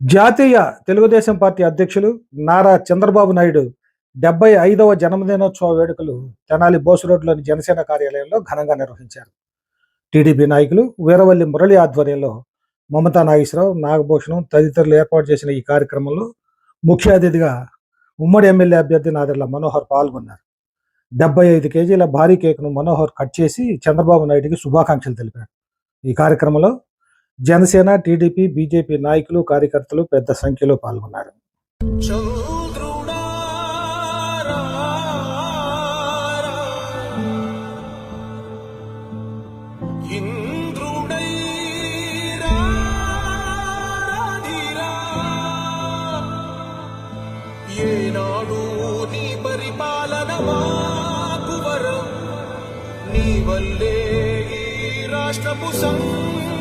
జాతీయ తెలుగుదేశం పార్టీ అధ్యక్షులు నారా చంద్రబాబు నాయుడు డెబ్బై ఐదవ జన్మదినోత్సవ వేడుకలు తెనాలి బోసు రోడ్లోని జనసేన కార్యాలయంలో ఘనంగా నిర్వహించారు. టీడీపీ నాయకులు వీరవల్లి మురళి ఆధ్వర్యంలో మమతా నాగేశ్వరరావు నాగభూషణం తదితరులు ఏర్పాటు చేసిన ఈ కార్యక్రమంలో ముఖ్య అతిథిగా ఉమ్మడి ఎమ్మెల్యే అభ్యర్థి నాదెళ్ళ మనోహర్ పాల్గొన్నారు. డెబ్బై ఐదు కేజీల భారీ కేకును మనోహర్ కట్ చేసి చంద్రబాబు నాయుడికి శుభాకాంక్షలు తెలిపారు. ఈ కార్యక్రమంలో జనసేన టీడీపీ బీజేపీ నాయకులు కార్యకర్తలు పెద్ద సంఖ్యలో పాల్గొన్నారు. ఏనాడు నీ పరిపాలన మాకు వరం. నీ వల్లే రాష్ట్రపు సంఘ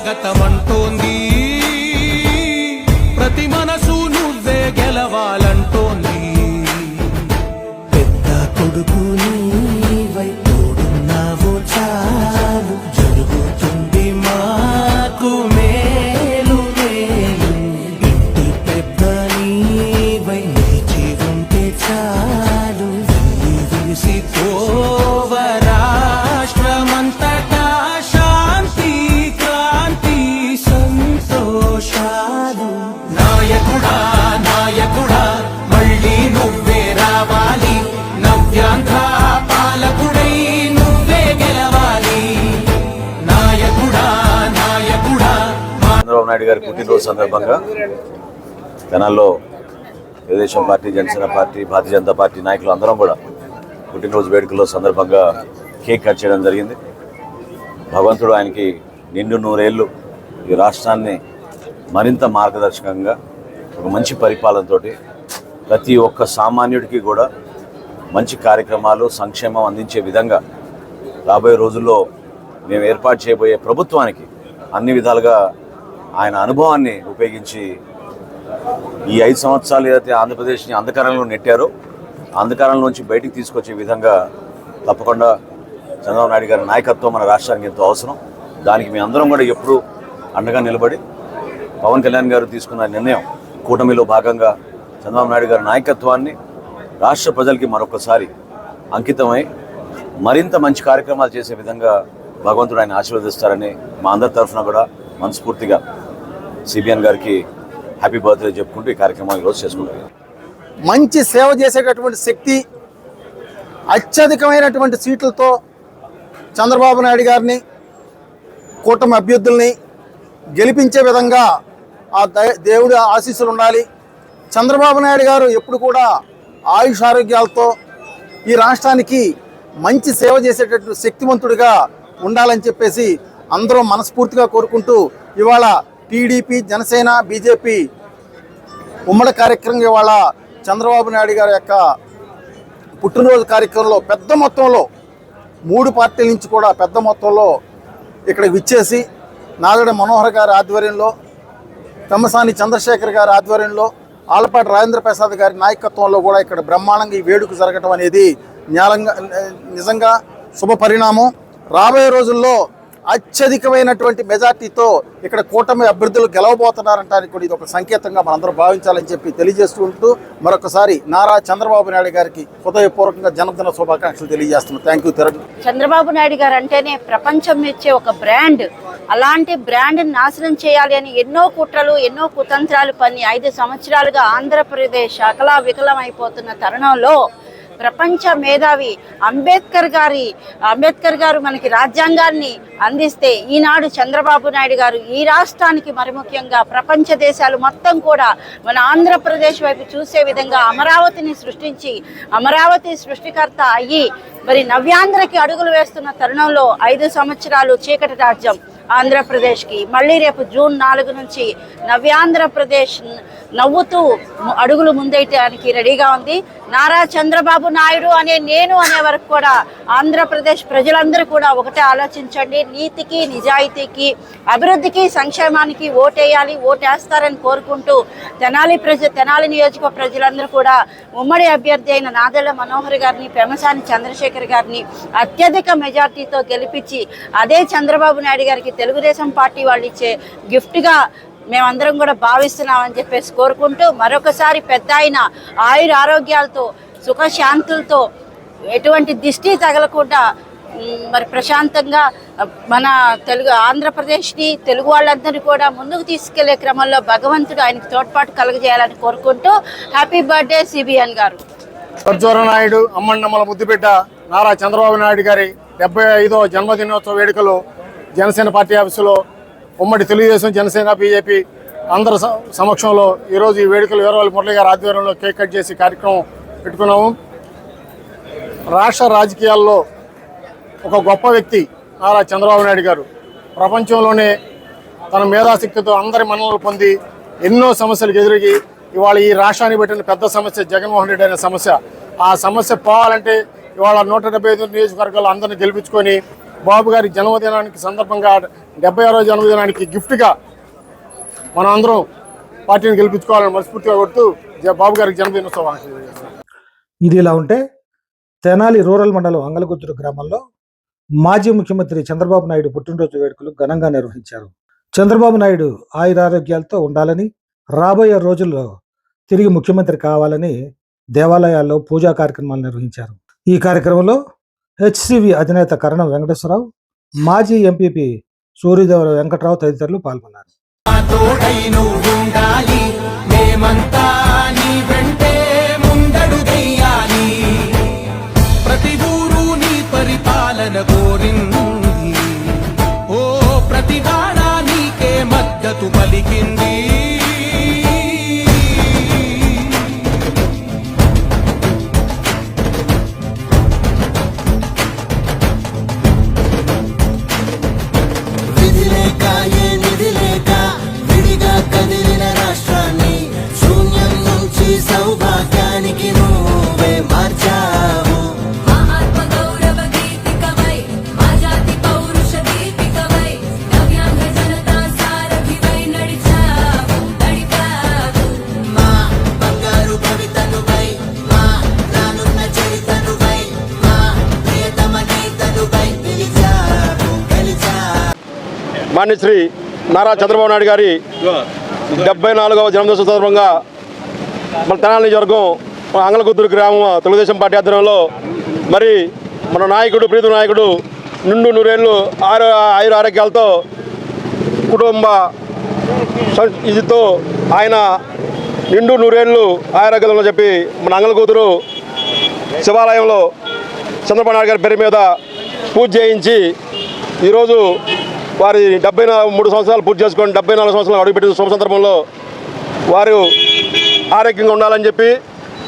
నీకే నాయుడు గారి పుట్టినరోజు సందర్భంగా జనాల్లో Telugu Desam party Janasena party Bharatiya Janata party నాయకులు అందరం కూడా పుట్టినరోజు వేడుకల్లో సందర్భంగా కేక్ కట్ చేయడం జరిగింది. భగవంతుడు ఆయనకి నిండు నూరేళ్ళు. ఈ రాష్ట్రాన్ని మరింత మార్గదర్శకంగా ఒక మంచి పరిపాలనతోటి ప్రతి ఒక్క సామాన్యుడికి కూడా మంచి కార్యక్రమాలు సంక్షేమం అందించే విధంగా రాబోయే రోజుల్లో మేము ఏర్పాటు చేయబోయే ప్రభుత్వానికి అన్ని విధాలుగా ఆయన అనుభవాన్ని ఉపయోగించి ఈ ఐదు సంవత్సరాలు ఏదైతే ఆంధ్రప్రదేశ్ని అంధకారంలో నెట్టారో అంధకారంలోంచి అంధకారంలో నుంచి బయటికి తీసుకొచ్చే విధంగా తప్పకుండా చంద్రబాబు నాయుడు గారి నాయకత్వం మన రాష్ట్రానికి ఎంతో అవసరం. దానికి మీ అందరం కూడా ఎప్పుడూ అండగా నిలబడి పవన్ కళ్యాణ్ గారు తీసుకున్న నిర్ణయం కూటమిలో భాగంగా చంద్రబాబు నాయుడు గారి నాయకత్వాన్ని రాష్ట్ర ప్రజలకి మరొకసారి అంకితమై మరింత మంచి కార్యక్రమాలు చేసే విధంగా భగవంతుడు ఆయన ఆశీర్వదిస్తారని మా అందరి తరఫున కూడా మనస్ఫూర్తిగా సిబిఎన్ గారికి హ్యాపీ బర్త్డే చెప్పుకుంటూ ఈ కార్యక్రమం ఈరోజు చేసుకుంటారు మంచి సేవ చేసేటటువంటి శక్తి అత్యధికమైనటువంటి సీట్లతో చంద్రబాబు నాయుడు గారిని కూటమి అభ్యర్థుల్ని గెలిపించే విధంగా ఆ దేవుడి ఆశీస్సులు ఉండాలి. చంద్రబాబు నాయుడు గారు ఎప్పుడు కూడా ఆయుష్ ఆరోగ్యాలతో ఈ రాష్ట్రానికి మంచి సేవ చేసేటట్టు శక్తివంతుడిగా ఉండాలని చెప్పేసి అందరూ మనస్ఫూర్తిగా కోరుకుంటూ ఇవాళ టీడీపీ జనసేన బీజేపీ ఉమ్మడి కార్యక్రమం ఇవాళ చంద్రబాబు నాయుడు గారి యొక్క పుట్టినరోజు కార్యక్రమంలో పెద్ద మొత్తంలో మూడు పార్టీల నుంచి కూడా పెద్ద మొత్తంలో ఇక్కడ విచ్చేసి నాగడ మనోహర్ గారి ఆధ్వర్యంలో తమ్మసాని చంద్రశేఖర్ గారి ఆధ్వర్యంలో ఆలపాటి రాజేంద్ర ప్రసాద్ గారి నాయకత్వంలో కూడా ఇక్కడ బ్రహ్మాండంగా ఈ వేడుక జరగటం అనేది నిజంగా శుభ పరిణామం రాబోయే రోజుల్లో అత్యధికమైనటువంటి మెజార్టీతో ఇక్కడ కూటమి అభ్యర్థులు గెలవబోతున్నారంటానికి కూడా ఇది ఒక సంకేతంగా మనందరూ భావించాలని చెప్పి తెలియజేస్తూ ఉంటూ మరొకసారి నారా చంద్రబాబు నాయుడు గారికి హృదయపూర్వకంగా జన్మదిన శుభాకాంక్షలు తెలియజేస్తున్నాం. థ్యాంక్ యూ తెర చంద్రబాబు నాయుడు గారు అంటేనే ప్రపంచం ఇచ్చే ఒక బ్రాండ్. అలాంటి బ్రాండ్ని నాశనం చేయాలి అని ఎన్నో కుట్రలు ఎన్నో కుతంత్రాలు పని ఐదు సంవత్సరాలుగా ఆంధ్రప్రదేశ్ అకలా వికలం అయిపోతున్న తరుణంలో ప్రపంచ మేధావి అంబేద్కర్ గారి అంబేద్కర్ గారు మనకి రాజ్యాంగాన్ని అందిస్తే ఈనాడు చంద్రబాబు నాయుడు గారు ఈ రాష్ట్రానికి మరి ముఖ్యంగా ప్రపంచ దేశాలు మొత్తం కూడా మన ఆంధ్రప్రదేశ్ వైపు చూసే విధంగా అమరావతిని సృష్టించి అమరావతి సృష్టికర్త అయ్యి మరి నవ్యాంధ్రకి అడుగులు వేస్తున్న తరుణంలో ఐదు సంవత్సరాలు చీకటి రాజ్యం. ఆంధ్రప్రదేశ్కి. మళ్ళీ రేపు జూన్ నాలుగు నుంచి నవ్యాంధ్రప్రదేశ్ నవ్వుతూ అడుగులు ముందేయటానికి రెడీగా ఉంది. నారా చంద్రబాబు నాయుడు అనే నేను అనే వరకు కూడా ఆంధ్రప్రదేశ్ ప్రజలందరూ కూడా ఒకటే ఆలోచించండి. నీతికి నిజాయితీకి అభివృద్ధికి సంక్షేమానికి ఓటేయాలి ఓటేస్తారని కోరుకుంటూ తెనాలి ప్రజ తెనాలి నియోజక ప్రజలందరూ కూడా ఉమ్మడి అభ్యర్థి అయిన నాదెళ్ళ మనోహర్ గారిని పెమసాని చంద్రశేఖర్ గారిని అత్యధిక మెజార్టీతో గెలిపించి అదే చంద్రబాబు నాయుడు గారికి తెలుగుదేశం పార్టీ వాళ్ళు ఇచ్చే గిఫ్ట్గా మేమందరం కూడా భావిస్తున్నామని చెప్పేసి కోరుకుంటూ మరొకసారి పెద్ద ఆయన ఆయుర ఆరోగ్యాలతో సుఖశాంతులతో ఎటువంటి దిష్టి తగలకుండా మరి ప్రశాంతంగా మన తెలుగు ఆంధ్రప్రదేశ్ని తెలుగు వాళ్ళందరినీ కూడా ముందుకు తీసుకెళ్ళే క్రమంలో భగవంతుడు ఆయనకు తోడ్పాటు కలుగజేయాలని కోరుకుంటూ హ్యాపీ బర్త్డే సిబిఎన్ గారు. సర్జోర నాయుడు అమ్మన్నమ్మల ముద్దుబిడ్డ నారా చంద్రబాబు నాయుడు గారి డెబ్బై ఐదో జన్మదినోత్సవ వేడుకలు జనసేన పార్టీ ఆఫీసులో ఉమ్మడి తెలుగుదేశం జనసేన బీజేపీ అందరి సమక్షంలో ఈరోజు ఈ వేడుకలు వీరవల్లి మురళి గారి ఆధ్వర్యంలో కేక్ కట్ చేసి కార్యక్రమం పెట్టుకున్నాము. రాష్ట్ర రాజకీయాల్లో ఒక గొప్ప వ్యక్తి నారా చంద్రబాబు నాయుడు గారు. ప్రపంచంలోనే తన మేధాశక్తితో అందరి మన్నలు పొంది ఎన్నో సమస్యలకు ఎదురిగి ఇవాళ ఈ రాష్ట్రాన్ని పెట్టిన పెద్ద సమస్య జగన్మోహన్ రెడ్డి అనే సమస్య. ఆ సమస్య పోవాలంటే ఇవాళ నూట డెబ్బై ఐదు నియోజకవర్గాలు అందరిని గెలిపించుకొని బాబు గారి జన్మదినానికి సందర్భంగా డెబ్బై ఆరో జన్మదినానికి గిఫ్ట్గా మనం అందరం పార్టీని గెలిపించుకోవాలని మనస్ఫూర్తిగా కొడుతూ బాబు గారికి జన్మదినోత్సవం ఇది ఇలా ఉంటే తెనాలి రూరల్ మండలం అంగలగుద్దురు గ్రామంలో మాజీ ముఖ్యమంత్రి చంద్రబాబు నాయుడు పుట్టినరోజు వేడుకలు ఘనంగా నిర్వహించారు. చంద్రబాబు నాయుడు ఆయురారోగ్యాలతో ఉండాలని రాబోయే రోజుల్లో తిరిగి ముఖ్యమంత్రి కావాలని దేవాలయాల్లో పూజా కార్యక్రమాలు నిర్వహించారు. ఈ కార్యక్రమంలో హెచ్సివి అధినేత కరణం వెంకటేశ్వరరావు మాజీ ఎంపీపీ సూర్యదేవర వెంకట్రావు తదితరులు పాల్గొన్నారు. తోడై వెంటే ప్రతి ఊరు నీ పరిపాలన కోరింది. ఓ ప్రతి నీకే మద్దతు పలికింది. మాన్యశ్రీ నారా చంద్రబాబు నాయుడు గారి డెబ్బై నాలుగవ జన్మదిన సందర్భంగా మన తెనాలి నియోజకవర్గం మన అంగలగుద్దూరు గ్రామం తెలుగుదేశం పార్టీ ఆధ్వర్యంలో మరి మన నాయకుడు ప్రీతి నాయకుడు నిండు నూరేళ్ళు ఆరు ఆయుర ఆరోగ్యాలతో కుటుంబ ఇదితో ఆయన నిండు నూరేళ్ళు ఆరోగ్యాలను చెప్పి మన అంగలగూతురు శివాలయంలో చంద్రబాబు నాయుడు గారి పేరు మీద పూజ చేయించి ఈరోజు వారి డెబ్బై మూడు సంవత్సరాలు పూర్తి చేసుకొని డెబ్బై నాలుగు సంవత్సరాలు అడుగుపెట్టిన శుభ సందర్భంలో వారు ఆరోగ్యంగా ఉండాలని చెప్పి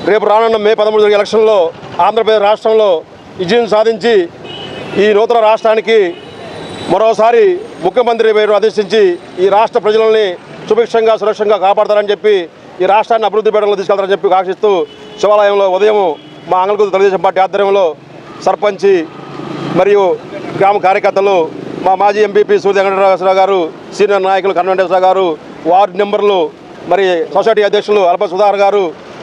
రేపు రానున్న మే పదమూడు జరిగే ఎలక్షన్లో ఆంధ్రప్రదేశ్ రాష్ట్రంలో విజయం సాధించి ఈ నూతన రాష్ట్రానికి మరోసారి ముఖ్యమంత్రి పేరు అధిష్ఠించి ఈ రాష్ట్ర ప్రజలని సుభిక్షంగా సురక్షంగా కాపాడతారని చెప్పి ఈ రాష్ట్రాన్ని అభివృద్ధి పీఠంలో తీసుకెళ్తారని చెప్పి ఆశిస్తూ శివాలయంలో ఉదయం మా అంగళగుద్దు తెలుగుదేశం పార్టీ ఆధ్వర్యంలో సర్పంచి మరియు గ్రామ కార్యకర్తలు మా మాజీ ఎంపీపీ సూర్య వెంకటరామరావు గారు సీనియర్ నాయకులు కన్న గారు వార్డు నెంబర్లు మరి సొసైటీ అధ్యక్షులు అల్ప సుధాకర్ గారు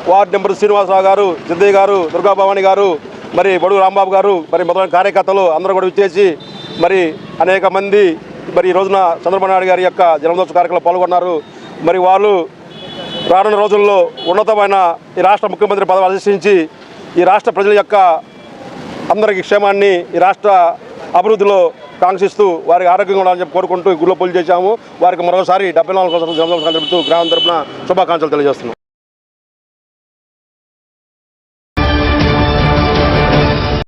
వార్డు నెంబర్ శ్రీనివాసరావు గారు సిద్ధయ్య గారు దుర్గాభవాని గారు మరి బడుగు రాంబాబు గారు మరి మొదలైన కార్యకర్తలు అందరూ కూడా విచ్చేసి మరి అనేక మంది మరి ఈ రోజున చంద్రబాబు నాయుడు గారి యొక్క జన్మదినోత్సవ కార్యక్రమంలో పాల్గొన్నారు. మరి వాళ్ళు రానున్న రోజుల్లో ఉన్నతమైన ఈ రాష్ట్ర ముఖ్యమంత్రి పదవి అధిష్ఠించి ఈ రాష్ట్ర ప్రజల యొక్క అందరికీ క్షేమాన్ని ఈ రాష్ట్ర అభివృద్ధిలో కాంక్షిస్తూ వారికి ఆరోగ్యంగా ఉండాలని చెప్పి కోరుకుంటూ ఈ పూజ చేశాము. వారికి మరోసారి డెబ్బై నాలుగు సంవత్సరాల జన్మదినం సందర్భంతో గ్రామం తరపున శుభాకాంక్షలు తెలియజేస్తున్నాం.